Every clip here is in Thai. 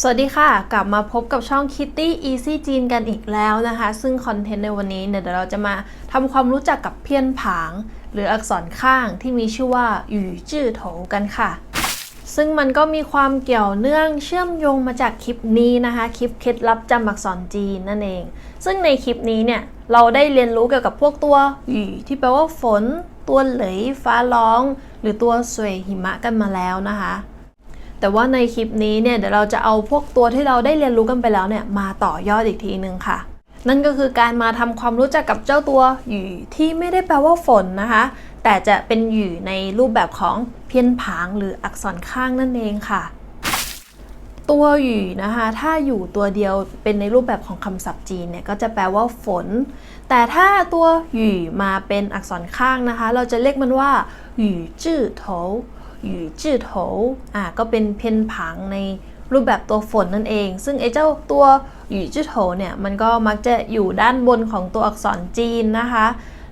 สวัสดีค่ะ กลับมาพบกับช่อง Kitty Easy จีนกันอีกแล้วนะคะ ซึ่งคอนเทนต์ในวันนี้เนี่ยเดี๋ยวเราจะมาทำความรู้จักกับเพี้ยนผาง หรืออักษรข้างที่มีชื่อว่าหยู่จื้อโถกันค่ะ ซึ่งมันก็มีความเกี่ยวเนื่องเชื่อมโยงมาจากคลิปนี้นะคะ คลิปเคล็ดลับจำอักษรจีนนั่นเอง ซึ่งในคลิปนี้เนี่ยเราได้เรียนรู้เกี่ยวกับพวกตัวหยู่ที่แปลว่าฝน ตัวเหลยฟ้าร้อง หรือตัวสวยหิมะกันมาแล้วนะคะ แต่ว่าในคลิปนี้เนี่ยเดี๋ยวเราจะเอาพวกตัวที่เราได้เรียนรู้กันไปแล้วเนี่ยมาต่อยอดอีกทีนึงค่ะ นั่นก็คือการมาทำความรู้จักกับเจ้าตัวหยู่ที่ไม่ได้แปลว่าฝนนะคะ แต่จะเป็นหยู่ในรูปแบบของเพี้ยนผางหรืออักษรข้างนั่นเองค่ะ ตัวหยู่นะคะถ้าอยู่ตัวเดียวเป็นในรูปแบบของคำศัพท์จีนเนี่ยก็จะแปลว่าฝน แต่ถ้าตัวหยู่มาเป็นอักษรข้างนะคะ เราจะเรียกมันว่าหยู่จื้อโถหยู่จื้อโถอ่าก็เป็นเพนผังในรูปแบบตัวฝนนั่นเอง ซึ่งไอ้เจ้าตัวหยู่จื้อโถเนี่ยมันก็มักจะอยู่ด้านบนของตัวอักษรจีนนะคะ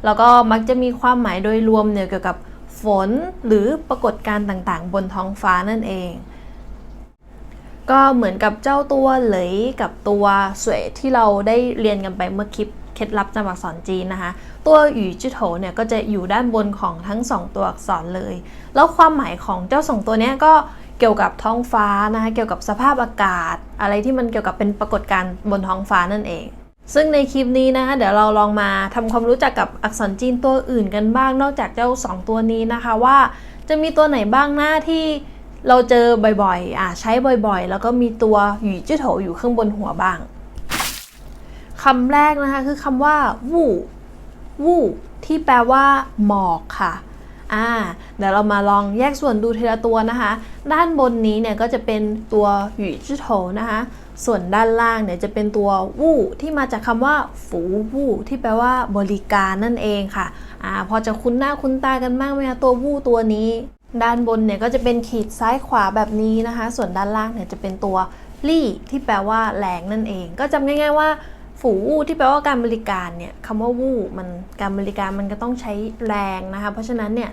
แล้วก็มักจะมีความหมายโดยรวมเนี่ยเกี่ยวกับฝนหรือปรากฏการณ์ต่างๆ บนท้องฟ้านั่นเอง ก็เหมือนกับเจ้าตัวเหลยกับตัวสวยที่เราได้เรียนกันไปเมื่อคลิปเคล็ดลับจำอักษรจีนนะคะ ตัวหยู่จื้อโถเนี่ยก็จะอยู่ด้านบนของทั้ง 2 ตัวอักษรเลย แล้วความหมายของเจ้าสองตัวเนี้ยก็เกี่ยวกับท้องฟ้านะคะเกี่ยวกับสภาพอากาศ อะไรที่มันเกี่ยวกับเป็นปรากฏการณ์บนท้องฟ้านั่นเอง ซึ่งในคลิปนี้นะคะเดี๋ยวเราลองมาทำความรู้จักกับอักษรจีนตัวอื่นกันบ้าง นอกจากเจ้า 2 ตัวนี้นะคะว่า จะมีตัวไหนบ้างหน้าที่ เราเจอบ่อยๆอะใช้บ่อยๆ แล้วก็มีตัวหยู่จื้อโถอยู่ข้างบนหัวบ้างคำแรกนะคะคือคำว่าวู่วู่ที่แปลว่า หมอกค่ะอ่าเดี๋ยวเรามาลองแยกส่วนดูทีละตัวนะคะ ด้านบนนี้เนี่ยก็จะเป็นตัวหยู่จื้อโถนะคะ ส่วนด้านล่างเนี่ยจะเป็นตัววู่ที่มาจากคำว่าฝูวู่ที่แปลว่า บริการนั่นเองค่ะอ่าพอจะคุ้นหน้าคุ้นตากันบ้างไหมคะตัววู่ตัวนี้ ด้านบนเนี่ยก็จะเป็นขีดซ้ายขวาแบบนี้นะคะ ส่วนด้านล่างเนี่ยจะเป็นตัวลี่ที่แปลว่าแรงนั่นเอง ก็จำง่าย ๆ ว่าฝูวู่ที่แปลว่าการบริการเนี่ยคำว่าวู่มันการบริการมันก็ต้องใช้แรงนะคะ เพราะฉะนั้นเนี่ย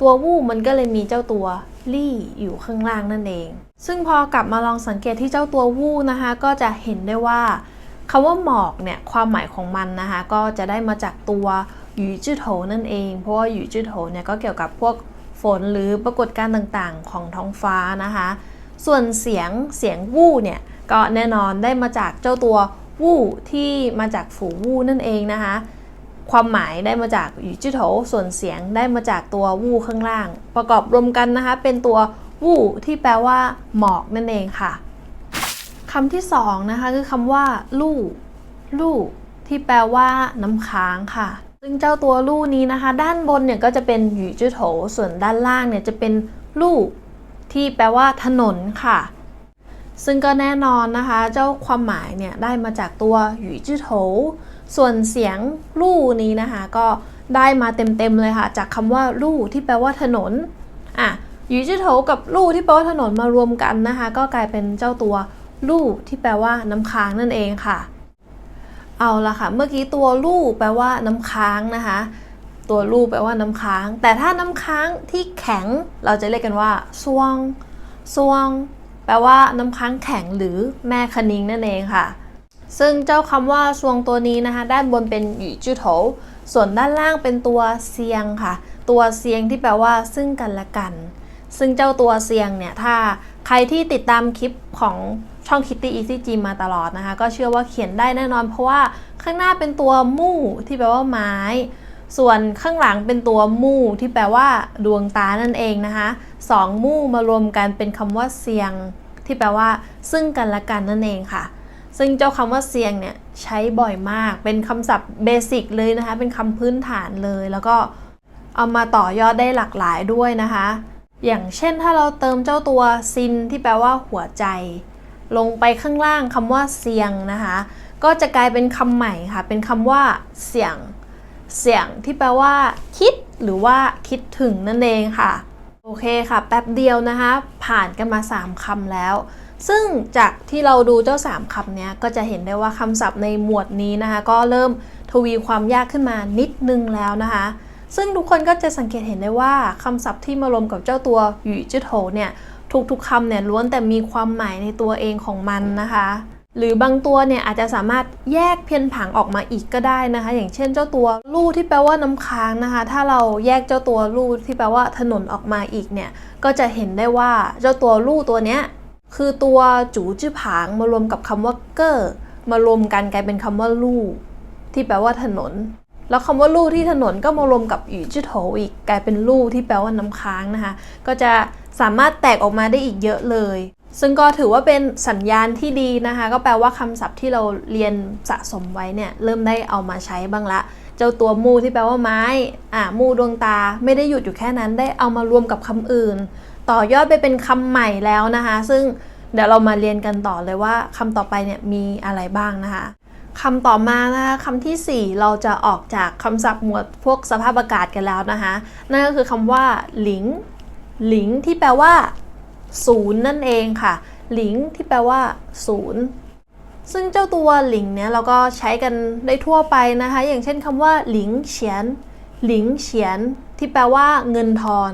ตัววู่มันก็เลยมีเจ้าตัวลี่อยู่ข้างล่างนั่นเอง ซึ่งพอกลับมาลองสังเกตที่เจ้าตัววู่นะคะ ก็จะเห็นได้ว่าคำว่าหมอกเนี่ยความหมายของมันนะคะ ก็จะได้มาจากตัวหยูจื้อโถนั่นเอง เพราะว่าหยูจื้อโถเนี่ยก็เกี่ยวกับพวก ฝนหรือปรากฏการณ์ต่างๆ ของท้องฟ้านะคะ ส่วนเสียงเสียงวู่เนี่ยก็แน่นอนได้มาจากเจ้าตัววู่ที่มาจากฝูวู่นั่นเองนะคะ ความหมายได้มาจากหยู่จื้อโถส่วนเสียงได้มาจากตัววู่ข้างล่าง ประกอบรวมกันนะคะ เป็นตัววู่ที่แปลว่า หมอกนั่นเองค่ะคำที่สองนะคะคือคำว่า ลู่ ลู่ ที่แปลว่า น้ำค้างค่ะ ซึ่งเจ้าตัวลู่นี้นะคะ ด้านบนเนี่ยก็จะเป็นหยู่จื้อโถส่วนด้านล่างเนี่ยจะเป็นลู่ที่แปลว่าถนนค่ะ ซึ่งก็แน่นอนนะคะ เจ้าความหมายเนี่ยได้มาจากตัวหยู่จื้อโถส่วนเสียงลู่นี้นะคะ ก็ได้มาเต็มๆเลยค่ะ จากคำว่าลู่ที่แปลว่าถนนอะหยู่จื้อโถกับลู่ที่แปลว่าถนนมารวมกันนะคะ ก็กลายเป็นเจ้าตัวลู่ที่แปลว่าน้ำค้างนั่นเองค่ะ เอาละค่ะ เมื่อกี้ตัวลู่แปลว่าน้ำค้างนะคะ ตัวลู่แปลว่าน้ำค้าง แต่ถ้าน้ำค้างที่แข็งเราจะเรียกกันว่าซวงซวง แปลว่าน้ำค้างแข็งหรือแม่คณิงนั่นเองค่ะ ซึ่งเจ้าคำว่าซวงตัวนี้นะคะ ด้านบนเป็นหยู่จื้อโถส่วนด้านล่างเป็นตัวเซียงค่ะ ตัวเซียงที่แปลว่า ซึ่งกันและกัน ซึ่งเจ้าตัวเซียงเนี่ยถ้าใครที่ติดตามคลิปของ ช่อง Kitty Easy G มาตลอดนะคะ ก็เชื่อว่าเขียนได้แน่นอน เพราะว่าข้างหน้าเป็นตัวมู่ที่แปลว่าไม้ ส่วนข้างหลังเป็นตัวมู่ที่แปลว่า ดวงตานั่นเองนะคะสองมู่มารวมกันเป็นคำว่าเซียง ที่แปลว่า ซึ่งกันและกันนั่นเองค่ะ ซึ่งเจ้าคำว่าเซียงเนี่ยใช้บ่อยมาก เป็นคำศัพท์เบสิกเลยนะคะ เป็นคำพื้นฐานเลย แล้วก็เอามาต่อยอดได้หลากหลายด้วยนะคะ อย่างเช่นถ้าเราเติมเจ้าตัวซินที่แปลว่าหัวใจ ลงไปข้างล่างคำว่าเซียงนะคะ ก็จะกลายเป็นคำใหม่ค่ะ เป็นคำว่าเสียง เสียงที่แปลว่า คิดหรือว่าคิดถึงนั่นเองค่ะ โอเคค่ะ แป๊บเดียวนะคะ ผ่านกันมา 3คำแล้ว ซึ่งจากที่เราดูเจ้า 3คำเนี้ย ก็จะเห็นได้ว่าคำศัพท์ในหมวดนี้นะคะ ก็เริ่มทวีความยากขึ้นมานิดนึงแล้วนะคะ ซึ่งทุกคนก็จะสังเกตเห็นได้ว่าคำศัพท์ที่มารวมกับเจ้าตัวหยู่จื้อโถเนี่ย ทุกๆคำเนี่ยล้วนแต่มีความหมายในตัวเองของมันนะคะ หรือบางตัวเนี่ยอาจจะสามารถแยกเพียนผังออกมาอีกก็ได้นะคะ อย่างเช่นเจ้าตัวลู่ที่แปลว่าน้ำค้างนะคะ ถ้าเราแยกเจ้าตัวลู่ที่แปลว่าถนนออกมาอีกเนี่ยก็จะเห็นได้ว่าเจ้าตัวลู่ตัวเนี้ยคือตัวจูจื้อผางมารวมกับคำว่าเกอร์มารวมกันกลายเป็นคำว่าลู่ที่แปลว่าถนน แล้วคำว่าลู่ที่ถนนก็มารวมกับหยู่จื้อโถอีก กลายเป็นลู่ที่แปลว่าน้ำค้างนะคะ ก็จะ สามารถแตกออกมาได้อีกเยอะเลย ซึ่งก็ถือว่าเป็นสัญญาณที่ดีนะคะ ก็แปลว่าคำศัพท์ที่เราเรียนสะสมไว้เนี่ยเริ่มได้เอามาใช้บ้างละ เจ้าตัวมูที่แปลว่าไม้ อ่ามูดวงตาไม่ได้หยุดอยู่แค่นั้นได้เอามารวมกับคำอื่น ต่อยอดไปเป็นคำใหม่แล้วนะคะ ซึ่งเดี๋ยวเรามาเรียนกันต่อเลยว่าคำต่อไปเนี่ยมีอะไรบ้างนะคะคำต่อมานะคะคำทีสี่4 เราจะออกจากคำศัพท์หมวดพวกสภาพอากาศกันแล้วนะคะ นั่นก็คือคำว่าหลิง หลิงที่แปลว่าศูนย์นั่นเองค่ะ หลิงที่แปลว่าศูนย์ซึ่งเจ้าตัวหลิงเนี่ยเราก็ใช้กันได้ทั่วไปนะคะ อย่างเช่นคำว่าหลิงเฉียน หลิงเฉียน ที่แปลว่าเงินทอน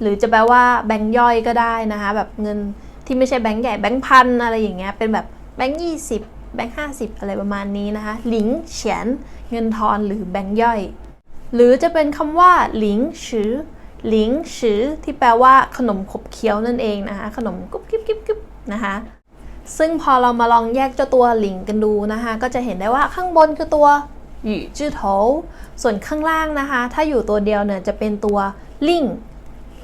หรือจะแปลว่าแบงค์ย่อยก็ได้นะคะ แบบเงินที่ไม่ใช่แบงค์ใหญ่แบงค์พันอะไรอย่างเงี้ยเป็นแบบแบงค์ยี่สิบแบงค์ห้าสิบอะไรประมาณนี้นะคะ หลิงเฉียน เงินทอนหรือแบงค์ย่อย หรือจะเป็นคำว่าหลิงชือ หลิงชือที่แปลว่าขนมขบเคี้ยวนั่นเองนะคะขนมกุ๊บกิ๊บกิ๊บกิ๊บนะคะซึ่งพอเรามาลองแยกเจ้าตัวหลิงกันดูนะคะก็จะเห็นได้ว่าข้างบนคือตัวหยู่จื้อโถส่วนข้างล่างนะคะ ถ้าอยู่ตัวเดียวเนี่ยจะเป็นตัวลิ่ง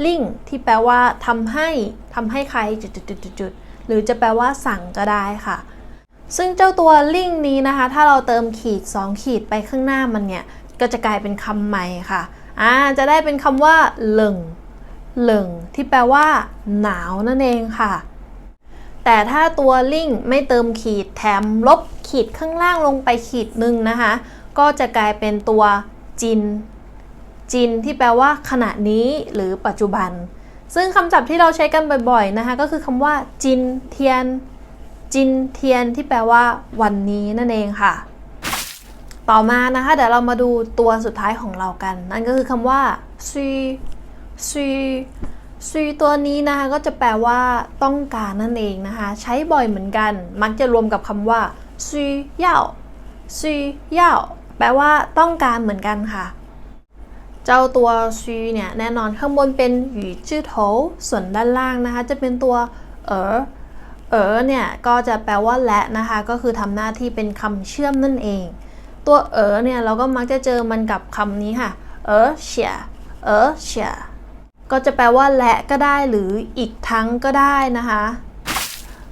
ลิ่งที่แปลว่าทำให้ทำให้ใครจุดๆๆๆหรือจะแปลว่าสั่งก็ได้ค่ะ ซึ่งเจ้าตัวลิ่งนี้นะคะ ถ้าเราเติมขีด 2 ขีดไปข้างหน้ามันเนี่ย ก็จะกลายเป็นคำใหม่ค่ะ อ่าจะได้เป็นคำว่าเหลิงเหลิงที่แปลว่า หนาวนั่นเองค่ะ แต่ถ้าตัวลิ่งไม่เติมขีดแถมลบขีดข้างล่างลงไปขีดหนึ่งนะคะ ก็จะกลายเป็นตัวจิน จินที่แปลว่าขณะนี้หรือปัจจุบัน ซึ่งคำศัพท์ที่เราใช้กันบ่อยๆนะคะ ก็คือคำว่าจินเทียนจินเทียนที่แปลว่า วันนี้นั่นเองค่ะ ต่อมานะคะ เดี๋ยวเรามาดูตัวสุดท้ายของเรากัน นั่นก็คือคำว่าซีซีซีตัวนี้นะคะก็จะแปลว่าต้องการนั่นเองนะคะ ใช้บ่อยเหมือนกัน มักจะรวมกับคำว่าซีเย่าซีเย่าแปลว่าต้องการเหมือนกันค่ะ เจ้าตัวซีเนี่ยแน่นอนข้างบนเป็นหยู่จื้อโถส่วนด้านล่างนะคะ จะเป็นตัวเอ๋อเอ๋อเนี่ยก็จะแปลว่าและนะคะ ก็คือทำหน้าที่เป็นคำเชื่อมนั่นเอง ตัวเอ๋อเนี่ยเราก็มักจะเจอมันกับคำนี้ค่ะ เออเฉียเออเฉียก็จะแปลว่าและก็ได้หรืออีกทั้งก็ได้นะคะ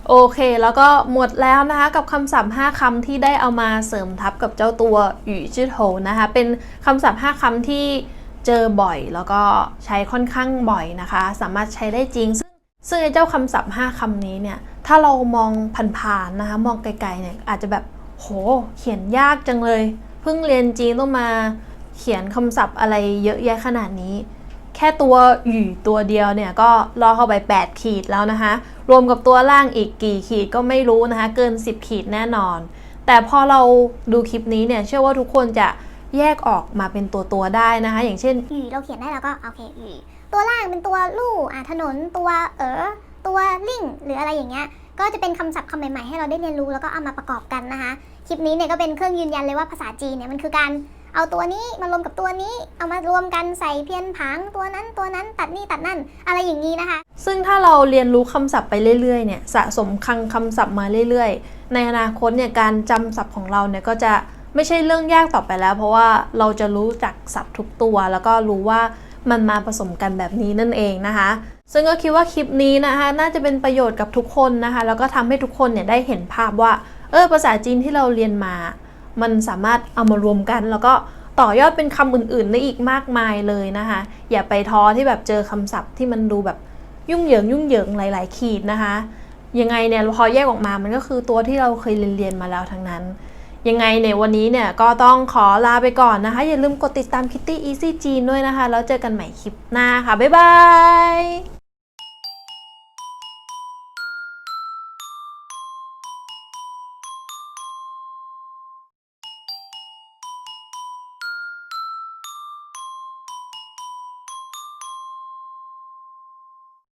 โอเค แล้วก็หมดแล้วนะคะกับคำศัพท์ 5คำที่ได้เอามาเสริมทับกับเจ้าตัวหยู่จื้อโถนะคะ เป็นคำศัพท์ 5คำที่เจอบ่อยแล้วก็ใช้ค่อนข้างบ่อยนะคะ สามารถใช้ได้จริง ซึ่งซึ่งไอ้เจ้าคำศัพท์ 5คำนี้เนี่ย ถ้าเรามองผ่านๆนะคะ มองไกลๆเนี่ยอาจจะแบบ โห เขียนยากจังเลย เพิ่งเรียนจีนต้องมาเขียนคำศัพท์อะไรเยอะแยะขนาดนี้ แค่ตัวหยู่ตัวเดียวเนี่ยก็ล่อเข้าไป 8 ขีดแล้วนะคะ รวมกับตัวล่างอีกกี่ขีดก็ไม่รู้นะคะ เกิน 10 ขีดแน่นอน แต่พอเราดูคลิปนี้เนี่ยเชื่อว่าทุกคนจะแยกออกมาเป็นตัวตัวได้นะคะ อย่างเช่นอือเราเขียนได้แล้วก็โอเคอือตัวล่างเป็นตัวลู่อะถนนตัวเออ ตัวลิงหรืออะไรอย่างเงี้ยก็จะเป็นคำศัพท์คำใหม่ๆให้เราได้เรียนรู้แล้วก็เอามาประกอบกันนะคะคลิปนี้เนี่ยก็เป็นเครื่องยืนยันเลยว่าภาษาจีนเนี่ยมันคือการเอาตัวนี้มารวมกับตัวนี้ เอามารวมกันใส่เพี้ยนผางตัวนั้นตัวนั้นตัดนี่ตัดนั่นอะไรอย่างนี้นะคะ ซึ่งถ้าเราเรียนรู้คำศัพท์ไปเรื่อยๆเนี่ยสะสมคลังคำศัพท์มาเรื่อยๆ ในอนาคตเนี่ยการจำศัพท์ของเราเนี่ยก็จะไม่ใช่เรื่องยากต่อไปแล้ว เพราะว่าเราจะรู้จักศัพท์ทุกตัว แล้วก็รู้ว่ามันมาผสมกันแบบนี้นั่นเองนะคะ ซึ่งก็คิดว่าคลิปนี้นะคะน่าจะเป็นประโยชน์กับทุกคนนะคะ แล้วก็ทำให้ทุกคนเนี่ยได้เห็นภาพว่า เออภาษาจีนที่เราเรียนมา มันสามารถเอามารวมกัน แล้วก็ต่อยอดเป็นคำอื่นๆได้อีกมากมายเลยนะคะ อย่าไปท้อที่แบบเจอคำศัพท์ที่มันดูแบบยุ่งเหยิงยุ่งเหยิงหลาย ๆ ขีดนะคะยังไงเนี่ยพอแยกออกมามันก็คือตัวที่เราเคยเรียนมาแล้วทั้งนั้น ยังไงเนี่ยวันนี้เนี่ยก็ต้องขอลาไปก่อนนะคะ อย่าลืมกดติดตาม Kitty Easy จีนด้วยนะคะ แล้วเจอกันใหม่คลิปหน้าค่ะ บ๊ายบาย